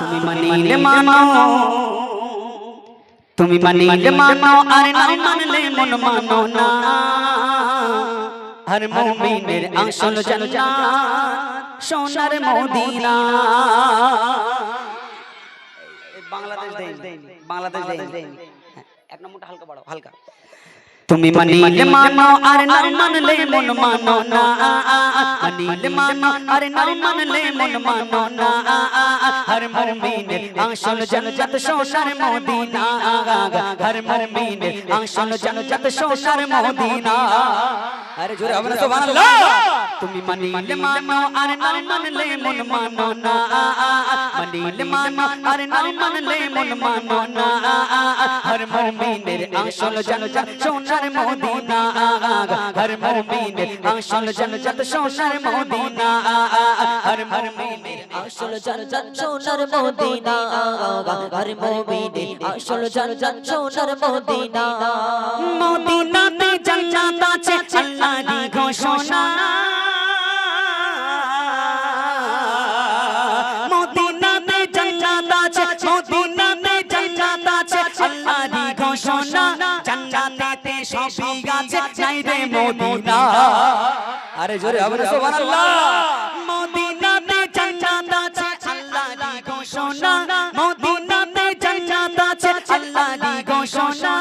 তুমি মানিলে মানো। তুমি মানিলে মানো আর না মানলে মন মানো না। হর মুমিনের আসল জান্নাত সোনার মদিনা। বাংলাদেশ দেয়নি বাংলাদেশ হ্যাঁ, এক নম্বরটা হালকা বাড়াও হালকা। তুমি মানিলে মানো আর না মানলে মন মানো না। মানিলে মানো আর না মানলে মন মানো না। হর মুমিনের আসল জান্নাত সোনার মদিনা। হর মুমিনের আসল জান্নাত সোনার মদিনা। আরে জোরে হবে না সুবহানাল্লাহ। তুমি মানিলে মানো আর না মানলে মন মানো না। মানিলে মানো আর না মানলে মন মানো না। হর মুমিনের আসল জান্নাত সোনার মদিনা হর মুমিনের আসল জান্নাত, সোনার মদিনা হর মুমিনের আসল জান্নাত, সোনার মদিনা হর মুমিনে আসল জান্নাত, সোনার মদিনা মদিনাতে জান্নাত আছে আল্লাহরই ঘোষণা। সবই আছে নাই রে মদিনা। আরে জোরে হবে সুবহানাল্লাহ মদিনাতে জান্নাত আছে আল্লাহরই ঘোষণা। মদিনাতে জান্নাত আছে আল্লাহরই ঘোষণা।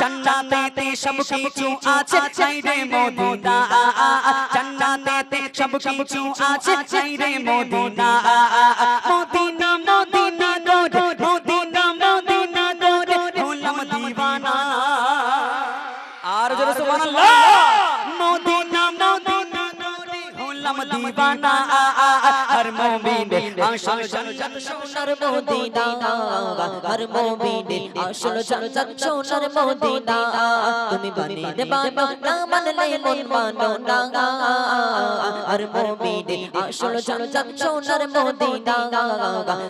জান্নাতেতে সব কিছু আছে চাই রে মদিনা। জান্নাতেতে সব কিছু আছে চাই রে মদিনা। Medina Medina. হলাম দিওয়ানা হর মুমিনে আসল জান্নাত সোনার মদিনা হর মুমিনে আসল জান্নাত সোনার মদিনা তুমি বানিয়ে বানো না মানলে মন মানো না হর মুমিনে আসল জান্নাত সোনার মদিনা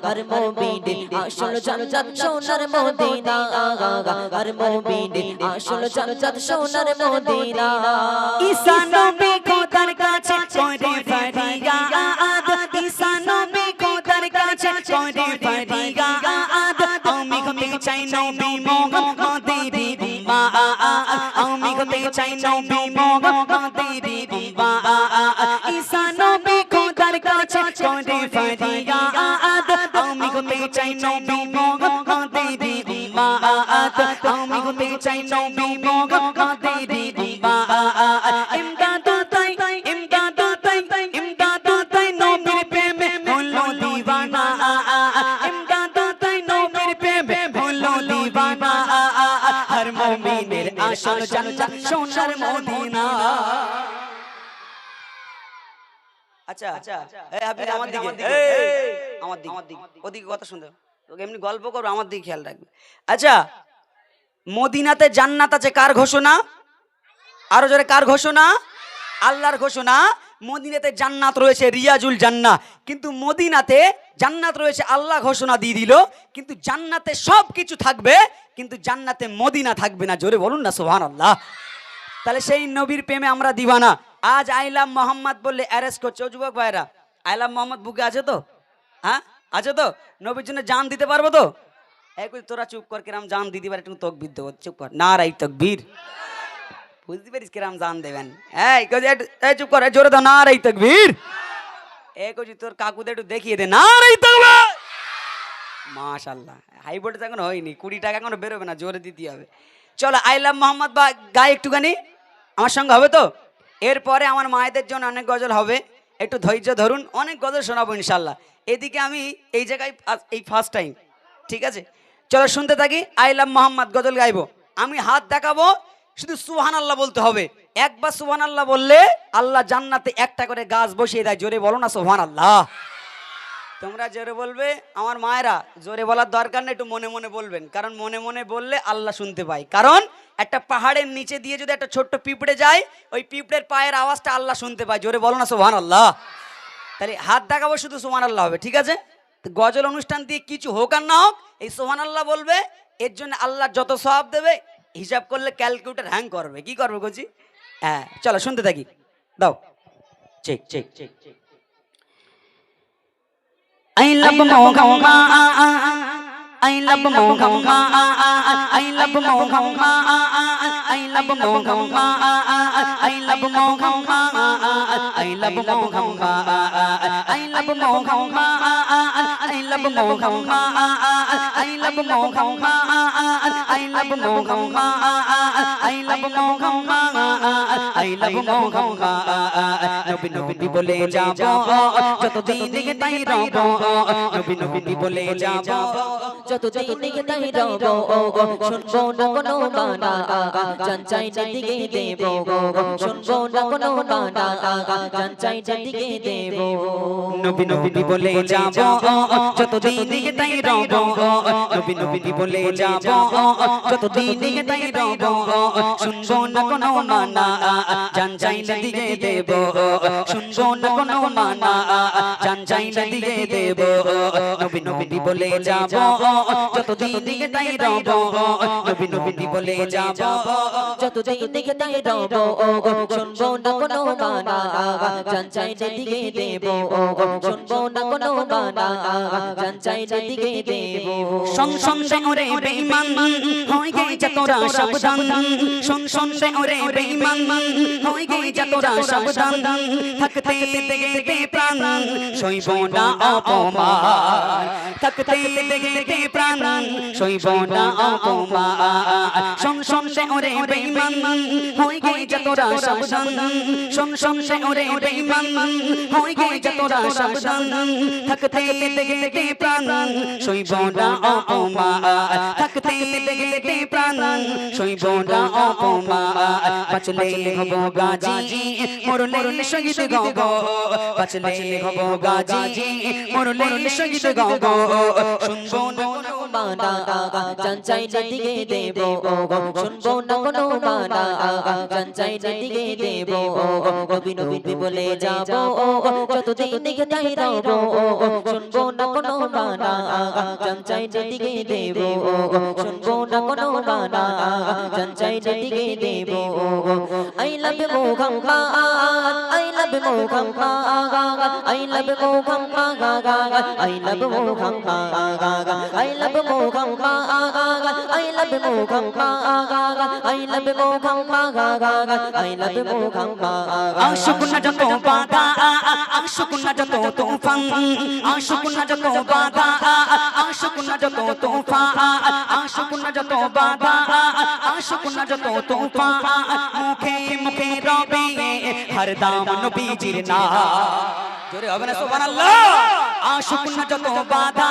হর মুমিনে আসল জান্নাত সোনার মদিনা হর মুমিনে আসল জান্নাত সোনার মদিনা ঈসা নবী খোদার কাছে করে ফরিয়াদ ঈসা নবী খোদার কাছে করে ফরিয়াদ আমি হতে চাই নবী মোহাম্মদের উম্মা আমি হতে চাই নবী মোহাম্মদের উম্মা ঈসা নবী খোদার কাছে করে ফরিয়াদ আমি হতে চাই নবী মোহাম্মদের উম্মা আমি হতে চাই নবী মোহাম্মদের জান্নাত সোনার মদিনা। আচ্ছা আচ্ছা এই হাবিব আমার দিকে এই, আমার দিকে আমার দিকে। ওদিকে কথা শুনতে তোকে এমনি গল্প করব আমার দিকে খেয়াল রাখবে। আচ্ছা মদিনাতে জান্নাত আছে কার ঘোষণা? আরও জোরে কার ঘোষণা? আল্লাহর ঘোষণা। মদিনাতে জান্নাত রয়েছে রিয়াজুল জান্নাহ। কিন্তু মদিনাতে জান্নাত রয়েছে, আল্লাহ ঘোষণা দিয়ে দিল, কিন্তু জান্নাতে সব কিছু থাকবে, কিন্তু জান্নাতে মদিনা থাকবে না। জোরে বলুন না সোহান আল্লাহ তাহলে সেই নবীর প্রেমে আমরা দিবানা। আজ আইলাম মোহাম্মদ বললে অ্যারেস্ট করছে। যুবক ভাইরা, আইলাম মোহাম্মদ বুকে আছে তো? হ্যাঁ আছে তো? নবীর জন্য জান দিতে পারব তো? এই কই তোরা চুপ কর, কিরাম জান দিতে পারে, একটু তকবির দেবো, চুপ কর। না রাই তকবীর। বুঝতে পারিস কিরাম জান দেবেন? এই চুপ কর জোরে দাও, না রাই তকবীর। এ কই তোর কাকুদের একটু দেখিয়ে দে। না রাই তকবীর মাশাল্লাহ হাই ভোল্টেজ এখন হয়নি, কুড়ি টাকা এখনও বেরোবে না, জোরে দিতে হবে। চলো আইলাম মোহাম্মদ বা গায়ে একটুখানি। আমার সঙ্গে হবে তো? এরপরে আমার মায়েদের জন্য অনেক গজল হবে। একটু ধৈর্য ধরুন, অনেক গজল শোনাবো ইনশাল্লাহ এদিকে আমি এই জায়গায় এই ফার্স্ট টাইম ঠিক আছে? চলো, শুনতে থাকি আইলাম মোহাম্মদ গজল গাইবো। আমি হাত দেখাবো, শুধু সুহান আল্লাহ বলতে হবে। একবার সুহান আল্লাহ বললে আল্লাহ জান্নাতে একটা করে গাছ বসিয়ে দেয়। জোরে বলো না সুহান আল্লাহ তোমরা জোরে বলবে? আমার মায়েরা, জোরে বলার দরকার নেই, একটু মনে মনে বলবেন। কারণ মনে মনে বললে আল্লাহ শুনতে পাই কারণ একটা পাহাড়ের নিচে দিয়ে যদি একটা ছোট্ট পিঁপড়ে যায়, ওই পিঁপড়ের পায়ের আওয়াজটা আল্লাহ শুনতে পায়। জোরে বলো না সোহান আল্লাহ তাহলে হাত দেখাবো শুধু সোহান আল্লাহ হবে, ঠিক আছে? গজল অনুষ্ঠান দিয়ে কিছু হোক আর না হোক, এই সোহান আল্লাহ বলবে, এর জন্য আল্লাহ যত সব দেবে, হিসাব করলে ক্যালকুলেটার হ্যাং করবে। কি করবে কচি? হ্যাঁ চলো শুনতে থাকি দাও check check check check I love Moga Moga I love Moga Moga I love Moga Moga I love Moga Moga I love Moga Moga I love Moga Moga love Mohamba. I love Mohamba. I love Mohamba. I love Mohamba. I love Mohamba. I love Mohamba. নবী নবী বলে যাব যতদিন তাই রব নবী নবী বলে যাব যতদিন দিকে তাই রব শুনব না কোনো বানা জান চাই দিকে দেব শুনব না কোনো বানা জান চাই দিকে দেব নবী নবী বলে যাব যতদিন দিকে তাই রব নবী নবী বলে যাব যতদিন দিকে তাই রব শুনব না কোনো মানা জান চাইলে দিকে দেব শুনব না কোনো মানা জান চাইলে দিকে দেব নবী নবী বলে যাব যতদিন দিকে তাই রব নবী নবী বলে যাব যতদিন দিকে তাই রব শুনব না কোনো বানা জান চাই দিকে দেব শুনব না কোনো গানা জান সং সং সং হয়ে গেছে তোরা সাবধান সংসন্দে ওরে বেঈমান হয়ে গেছে তোরা সাবধান থাকতে দেখতে প্রাণ সইব না অপমান থাকতে দেখতে প্রাণ সইব না অপমান সংসন্দে ওরে বেঈমান হয়ে গেছে তোরা সাবধান সংসন্দে ওরে বেঈমান হয়ে গেছে তোরা সাবধান থাকতে দেখতে প্রাণ সইব না অপমান থাকতে দেখতে প্রাণ সইব না অপমান বাঁচলে হব গাজি, মরলে শহীদ গব বাঁচলে হব গাজি, মরলে শহীদ গব শুনব না বানা জান চাই দিকে দেব শুনব না কোনো বানা জান চাই দিকে দেব নবী নবী বলে যাব যতদিন দিকে তাই রব শুনব না কোনো বানা জান চাই দিকে দেব শুনব না কোনো বানা জান চাই দিকে দেব I love Mohammed I love Mohammed I love Mohammed I love Mohammed I love Mogamma I love Mogamma I love Mogamma I love Mogamma Ashukuna jato bada Ashukuna jato tufan Ashukuna jato bada Ashukuna jato tufan Ashukuna jato bada Ashukuna jato tufan Mukhe mukhe rabi Har daman bijir na জোরে হবে না সুবহানাল্লাহ আশুক না যত বাধা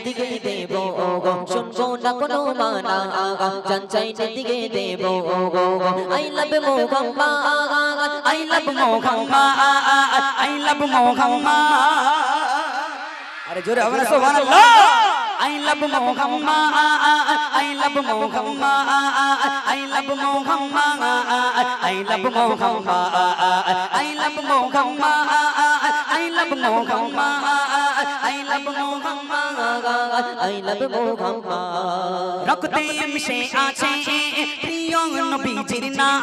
দিকে দেব শুনব না কোনো মানা জান চাইতে দিকে দেব I love Mohammed I love Mohammed I love Mohammed আরে জোরে হবে না সুবহানাল্লাহ I love Mohammed I love Mohammed I love Mohammed I love Mohammed I love Mohammed I love Mohamma I love Mohamma I love Mohamma রক্তে মিশে আছে প্রিয় নবীজির নাম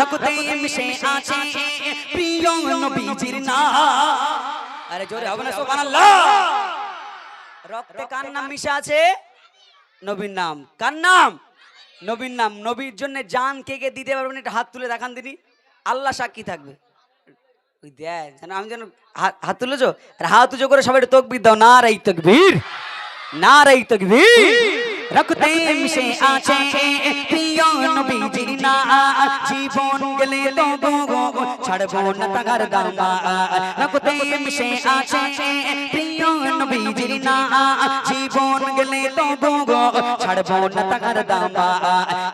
রক্তে মিশে আছে প্রিয় নবীজির নাম আরে জোরে হবে না সুবহানাল্লাহ রক্তে কার নাম মিশে আছে নবীর নাম কার নাম নবীর নাম নবীর জন্য জান কে কে দিতে পারবেন একটা হাত তুলে দেখান দিনি আল্লাহ সাক্ষী থাকবে ওই দেখ যেন আমি যেন হাত- তুলেছো আর হাত উঁচু করে সবাই তকবির দাও। ছাড়বো না তাগার দামা। রক্তে মিশে আছে নবীজির না জীবন গেলে তবু গো ছাড়বো না তাকার দামা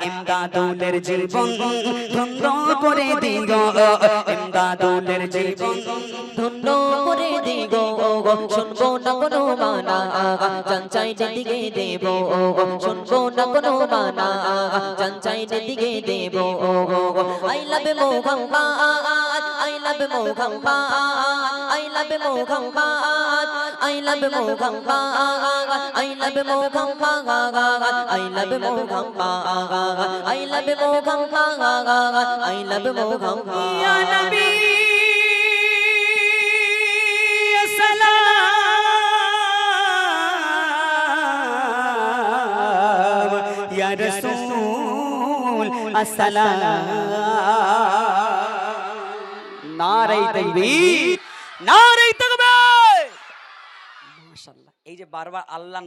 ইমদাদুলের জীবন ধন্য করে দিগ, ইমদাদুলের জীবন ধন্য করে দিগ। শুনব না কোনো মানা চঞ্চাই দিকে দেব। শুনব না কোনো মানা চঞ্চাই দিকে দেব। I love Mohammed, I love Mohammed, I love Mohammed, I love love Mohammed. I love Mohammed. I love Mohammed. I love Mohammed. I love ga Ya Nabi. Salam. Ya Rasul. Assalam. Narai Tanbir. এই যে বারবার আল্লাহর নাম